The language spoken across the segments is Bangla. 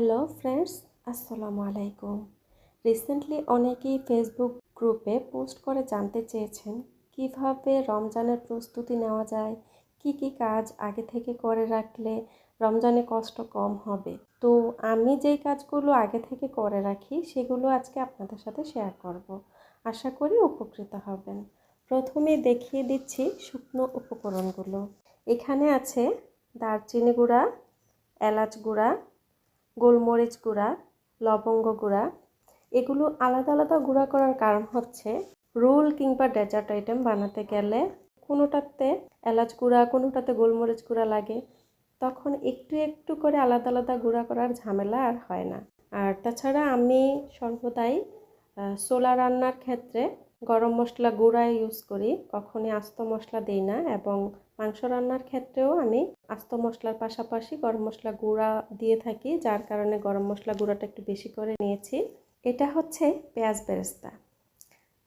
হ্যালো ফ্রেন্ডস আসসালামু আলাইকুম রিসেন্টলি অনেকেই ফেসবুক গ্রুপে পোস্ট করে জানতে চেয়েছেন কীভাবে রমজানের প্রস্তুতি নেওয়া যায়, কি কি কাজ আগে থেকে করে রাখলে রমজানে কষ্ট কম হবে। তো আমি যেই কাজগুলো আগে থেকে করে রাখি, সেগুলো আজকে আপনাদের সাথে শেয়ার করব। আশা করি উপকৃত হবেন। প্রথমে দেখিয়ে দিচ্ছি শুকনো উপকরণগুলো। এখানে আছে দারচিনি গুঁড়া, এলাচ গুঁড়া গোলমরিচ গুঁড়া, লবঙ্গ গুঁড়া, এগুলো আলাদা আলাদা গুঁড়া করার কারণ হচ্ছে রোল কিংবা ডেজার্ট আইটেম বানাতে গেলে কোনোটাতে এলাচ গুঁড়া, কোনোটাতে গোলমরিচ গুঁড়া লাগে। তখন একটু একটু করে আলাদা আলাদা গুঁড়া করার ঝামেলা আর হয় না। আর তাছাড়া আমি সর্বদাই সোলা রান্নার ক্ষেত্রে গরম মশলা গুঁড়া ইউজ করি। কখনই আস্ত মশলা দিই না এবং মাংস রান্নার ক্ষেত্রেও আমি আস্ত মশলার পাশাপাশি গরম মশলা গুঁড়া দিয়ে থাকি, যার কারণে গরম মশলা গুঁড়াটা একটু বেশি করে নিয়েছি। এটা হচ্ছে পেঁয়াজ বেরেস্তা।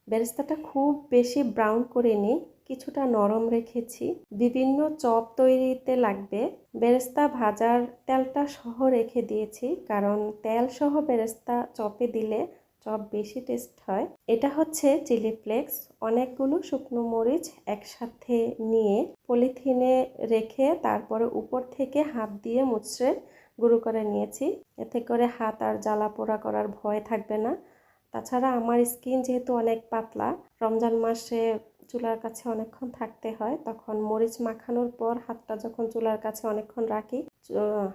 বেরেস্তাটা খুব বেশি ব্রাউন করে নিই কিছুটা নরম রেখেছি। বিভিন্ন চপ তৈরিতে লাগবে। বেরেস্তা ভাজার তেলটা সহ রেখে দিয়েছি, কারণ তেল সহ বেরেস্তা চপে দিলে চপ বেশি টেস্ট হয়। এটা হচ্ছে চিলি ফ্লেক্স অনেকগুলো শুকনো মরিচ একসাথে নিয়ে পলিথিনে রেখে তারপরে উপর থেকে হাত দিয়ে মুচড়ে গুঁড়ো করে নিয়েছি। এতে করে হাত আর জ্বালা পোড়া করার ভয় থাকবে না। তাছাড়া আমার স্কিন যেহেতু অনেক পাতলা, রমজান মাসে চুলার কাছে অনেকক্ষণ থাকতে হয়, তখন মরিচ মাখানোর পর হাতটা যখন চুলার কাছে অনেকক্ষণ রাখি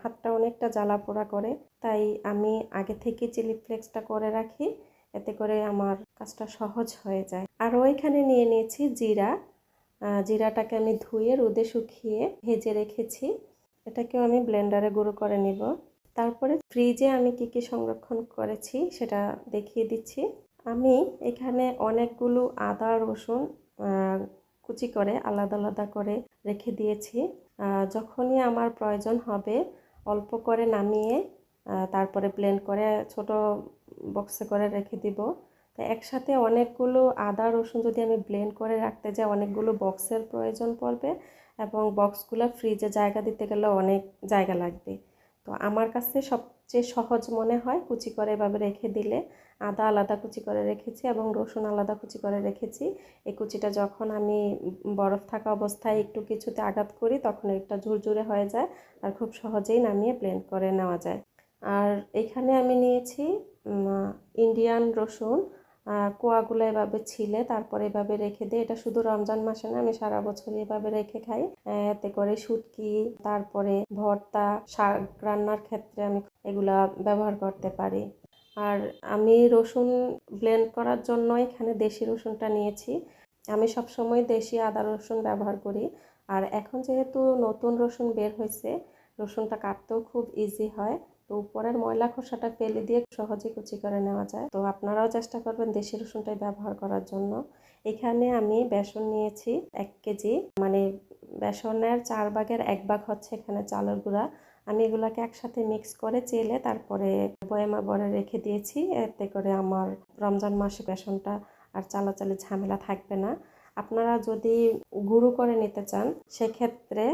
হাতটা অনেকটা জ্বালা পোড়া করে, তাই আমি আগে থেকে চিলি ফ্লেক্সটা করে রাখি, এতে করে আমার কাজটা সহজ হয়ে যায়। আর ওইখানে নিয়ে নিয়েছি জিরা। জিরাটাকে আমি ধুয়ে রোদে শুকিয়ে ভেজে রেখেছি। এটাকেও আমি ব্লেন্ডারে গুঁড়ো করে নিব। তারপরে ফ্রিজে আমি কি কি সংরক্ষণ করেছি সেটা দেখিয়ে দিচ্ছি। আমি এখানে অনেকগুলো আদা, রসুন কুচি করে, আলাদা আলাদা করে রেখে দিয়েছি। যখনই আমার প্রয়োজন হবে, অল্প করে নামিয়ে তারপরে ব্লেন্ড করে ছোট বক্সে করে রেখে দিব। তো একসাথে অনেকগুলো আদা, রসুন যদি আমি ব্লেন্ড করে রাখতে যাই, অনেকগুলো বক্সের প্রয়োজন পড়বে এবং বক্সগুলো ফ্রিজে জায়গা দিতে গেলে অনেক জায়গা লাগবে। তো আমার কাছে সবচেয়ে সহজ মনে হয় কুচি করে এভাবে রেখে দিলে। আদা আলাদা কুচি করে রেখেছি এবং রসুন আলাদা কুচি করে রেখেছি। এই কুচিটা যখন আমি বরফ থাকা অবস্থায় একটু কিছুতে আঘাত করি, তখন একটা ঝুরঝুরে হয়ে যায় আর খুব সহজেই নামিয়ে ব্লেন্ড করে নেওয়া যায়। আর এখানে আমি নিয়েছি ইন্ডিয়ান রসুন। কোয়াগুলো এভাবে ছিলে, তারপরে এভাবে রেখে দিই। এটা শুধু রমজান মাসে না, আমি সারা বছর এভাবে রেখে খাই। এতে করে শুটকি, তারপরে ভর্তা, শাক রান্নার ক্ষেত্রে আমি এগুলা ব্যবহার করতে পারি। আর আমি রসুন ব্লেন্ড করার জন্য এখানে দেশি রসুনটা নিয়েছি। আমি সবসময় দেশি আদা রসুন ব্যবহার করি। আর এখন যেহেতু নতুন রসুন বের হয়েছে, রসুনটা কাটতেও খুব ইজি হয়। তো উপরের ময়লা খোসাটা ফেলে দিয়ে সহজে কুচি করে নেওয়া যায়। তো আপনারাও চেষ্টা করবেন দেশি রসুনটাই ব্যবহার করার জন্য। এখানে আমি বেসন নিয়েছি এক কেজি। মানে বেসনের চার ভাগের এক ভাগ হচ্ছে এখানে চালের গুঁড়া। আমি এগুলাকে একসাথে মিক্স করে চেলে তারপরে বয়ামা বরে রেখে দিয়েছি। এতে করে আমার রমজান মাসে বেসনটা আর চালাচালি ঝামেলা থাকবে না। আপনারা যদি গুঁড়ো করে নিতে চান, সেক্ষেত্রে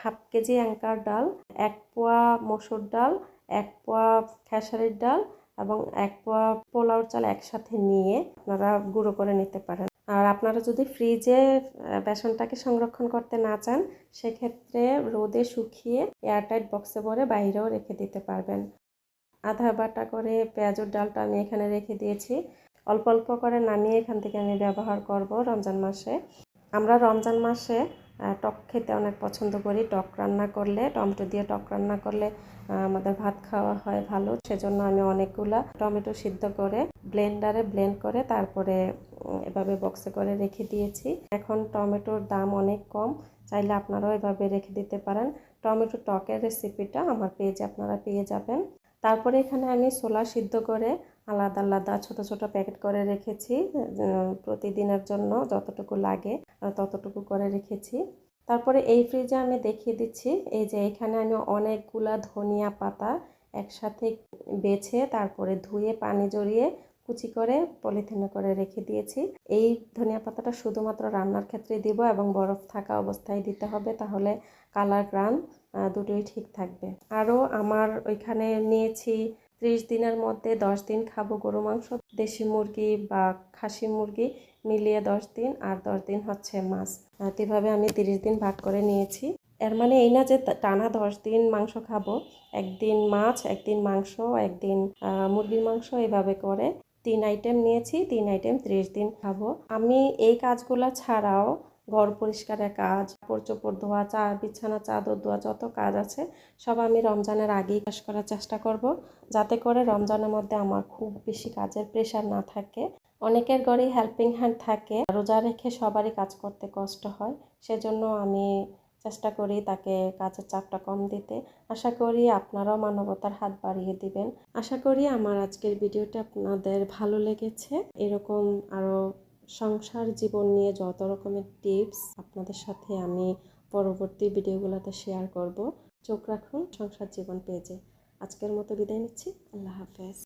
হাফ কেজি অ্যাঙ্কার ডাল, এক পোয়া মসুর ডাল এক পোয়া খেসারির ডাল এবং এক পোয়া পোলাওর চাল একসাথে নিয়ে আপনারা গুঁড়ো করে নিতে পারেন। আর আপনারা যদি ফ্রিজে বেসনটাকে সংরক্ষণ করতে না চান, সেক্ষেত্রে রোদে শুকিয়ে এয়ারটাইট বক্সে ভরে বাইরেও রেখে দিতে পারবেন। আধা বাটা করে পেঁয়াজুর ডালটা আমি এখানে রেখে দিয়েছি। অল্প অল্প করে নামিয়ে এখান থেকে আমি ব্যবহার করব রমজান মাসে। আমরা রমজান মাসে টক খেতে অনেক পছন্দ করি। টক রান্না করলে, টমেটো দিয়ে টক রান্না করলে আমাদের ভাত খাওয়া হয় ভালো। সেজন্য আমি অনেকগুলা টমেটো সিদ্ধ করে ব্লেন্ডারে ব্লেন্ড করে তারপরে এভাবে বক্সে করে রেখে দিয়েছি। এখন টমেটোর দাম অনেক কম, চাইলে আপনারাও এভাবে রেখে দিতে পারেন। টমেটো টকের রেসিপিটা আমার পেজে আপনারা পেয়ে যাবেন। তারপরে এখানে আমি ছোলা সিদ্ধ করে আলাদা আলাদা ছোট ছোট প্যাকেট করে রেখেছি প্রতিদিনের জন্য যতটুকু লাগে। ততটুকু করে রেখেছি। তারপরে এই ফ্রিজে আমি দেখিয়ে দিচ্ছি, এই যে এখানে আমি অনেকগুলা ধনিয়া পাতা একসাথে বেছে তারপরে ধুয়ে পানি জড়িয়ে কুচি করে পলিথিনে করে রেখে দিয়েছি। এই ধনিয়া পাতাটা শুধুমাত্র রান্নার ক্ষেত্রে দিব এবং বরফ থাকা অবস্থায় দিতে হবে, তাহলে কালার গ্রান দুটোই ঠিক থাকবে। আরও আমার ওইখানে নিয়েছি ত্রিশ দিনের মধ্যে দশ দিন খাব গরু মাংস, দেশি মুরগি বা খাসি মুরগি মিলিয়ে দশ দিন, আর দশ দিন হচ্ছে মাছ। এভাবে আমি তিরিশ দিন ভাগ করে নিয়েছি। এর মানে এই না যে টানা দশ দিন মাংস খাব, একদিন মাছ, একদিন মাংস, একদিন মুরগির মাংস, এভাবে করে তিন আইটেম নিয়েছি, তিন আইটেম ত্রিশ দিন খাব। আমি এই কাজগুলো ছাড়াও ঘর পরিষ্কারের কাজ কাপড় চোপড় ধোয়া, চা, বিছানা, চাদর ধোয়া, যত কাজ আছে, সব আমি রমজানের আগেই কাজ করার চেষ্টা করব। যাতে করে রমজানের মধ্যে আমার খুব বেশি কাজের প্রেশার না থাকে। অনেকের ঘরেই হেল্পিং হ্যান্ড থাকে। রোজা রেখে সবারই কাজ করতে কষ্ট হয়। সেজন্য আমি চেষ্টা করি তাকে কাজের চাপটা কম দিতে। আশা করি আপনারাও মানবতার হাত বাড়িয়ে দিবেন। আশা করি আমার আজকের ভিডিওটা আপনাদের ভালো লেগেছে। এরকম আরও সংসার জীবন নিয়ে যত রকমের টিপস আপনাদের সাথে আমি পরবর্তী ভিডিওগুলোতে শেয়ার করব। চোখ রাখুন সংসার জীবন পেজে আজকের মতো বিদায় নিচ্ছি। আল্লাহ হাফেজ।